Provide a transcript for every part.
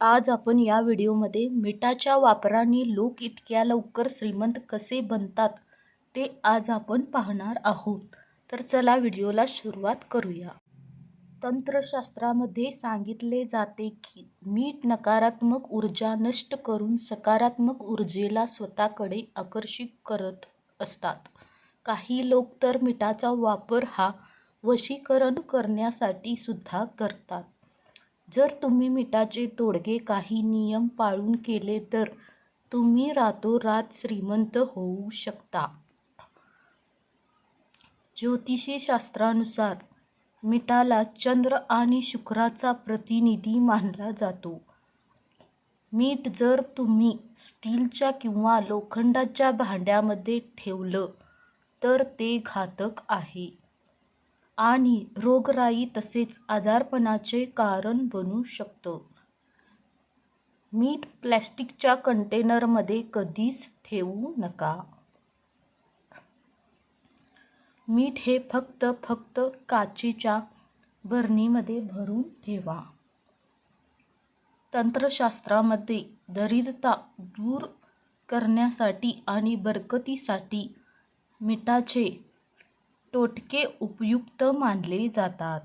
आज आपण या व्हिडिओमध्ये मिठाच्या वापराने लोक इतक्या लवकर श्रीमंत कसे बनतात ते आज आपण पाहणार आहोत. तर चला व्हिडिओला सुरुवात करूया. तंत्रशास्त्रामध्ये सांगितले जाते की मीठ नकारात्मक ऊर्जा नष्ट करून सकारात्मक ऊर्जेला स्वतःकडे आकर्षित करत असतात. काही लोक तर मिठाचा वापर हा वशीकरण करण्यासाठी सुद्धा करतात. जर तुम्ही मिठाचे तोडगे काही नियम पाळून केले तर तुम्ही रातोरात श्रीमंत होऊ शकता. ज्योतिषशास्त्रानुसार मिठाला चंद्र आणि शुक्राचा प्रतिनिधी मानला जातो. मीठ जर तुम्ही स्टीलच्या किंवा लोखंडाच्या भांड्यामध्ये ठेवलं तर ते घातक आहे. आणि रोगराई तसेच आजारपणाचे कारण बनू शकतं. मीठ प्लॅस्टिकच्या कंटेनरमध्ये कधीच ठेवू नका. मीठ हे फक्त फक्त काचेच्या बरणीमध्ये भरून ठेवा. तंत्रशास्त्रामध्ये दरिद्रता दूर करण्यासाठी आणि बरकतीसाठी मिठाचे टोटके उपयुक्त मानले जातात.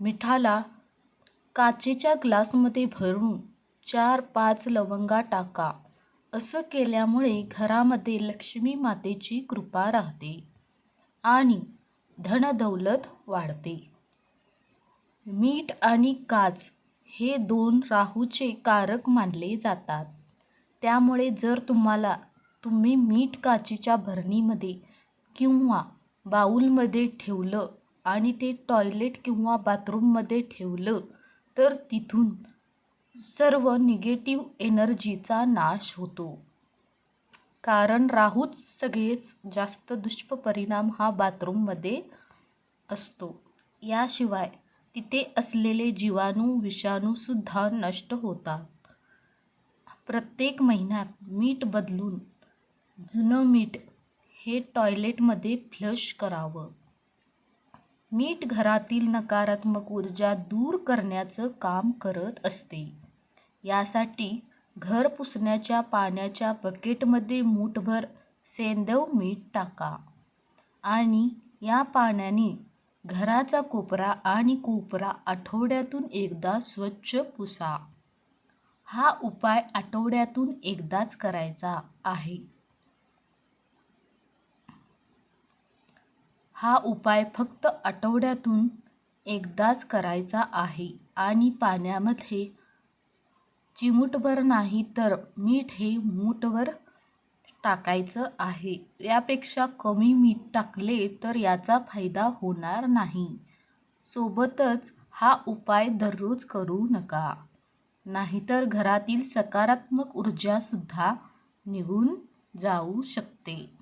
मिठाला काचेच्या ग्लासमध्ये भरून चार पाच लवंगा टाका. असं केल्यामुळे घरामध्ये लक्ष्मी मातेची कृपा राहते आणि धनदौलत वाढते. मीठ आणि काच हे दोन राहूचे कारक मानले जातात. त्यामुळे जर तुम्हाला तुम्ही मीठ काचेच्या भरणीमध्ये किंवा बाऊलमध्ये ठेवलं आणि ते टॉयलेट किंवा बाथरूममध्ये ठेवलं तर तिथून सर्व निगेटिव्ह एनर्जीचा नाश होतो. कारण राहूच सगळेच जास्त दुष्परिणाम हा बाथरूममध्ये असतो. याशिवाय तिथे असलेले जीवाणू विषाणूसुद्धा नष्ट होतात. प्रत्येक महिन्यात मीठ बदलून जुनं मीठ हे टॉयलेटमध्ये फ्लश करावं. मीठ घरातील नकारात्मक ऊर्जा दूर करण्याचं काम करत असते. यासाठी घर पुसण्याच्या पाण्याच्या बकेटमध्ये मूठभर सेंदव मीठ टाका आणि या पाण्याने घराचा कोपरा आणि कोपरा आठवड्यातून एकदा स्वच्छ पुसा. हा उपाय आठवड्यातून एकदाच करायचा आहे. हा उपाय फक्त आठवड्यातून एकदाच करायचा आहे आणि पाण्यामध्ये चिमूटभर नाही तर मीठ हे मूठभर टाकायचं आहे. यापेक्षा कमी मीठ टाकले तर याचा फायदा होणार नाही. सोबतच हा उपाय दररोज करू नका. नाहीतर घरातील सकारात्मक ऊर्जासुद्धा निघून जाऊ शकते.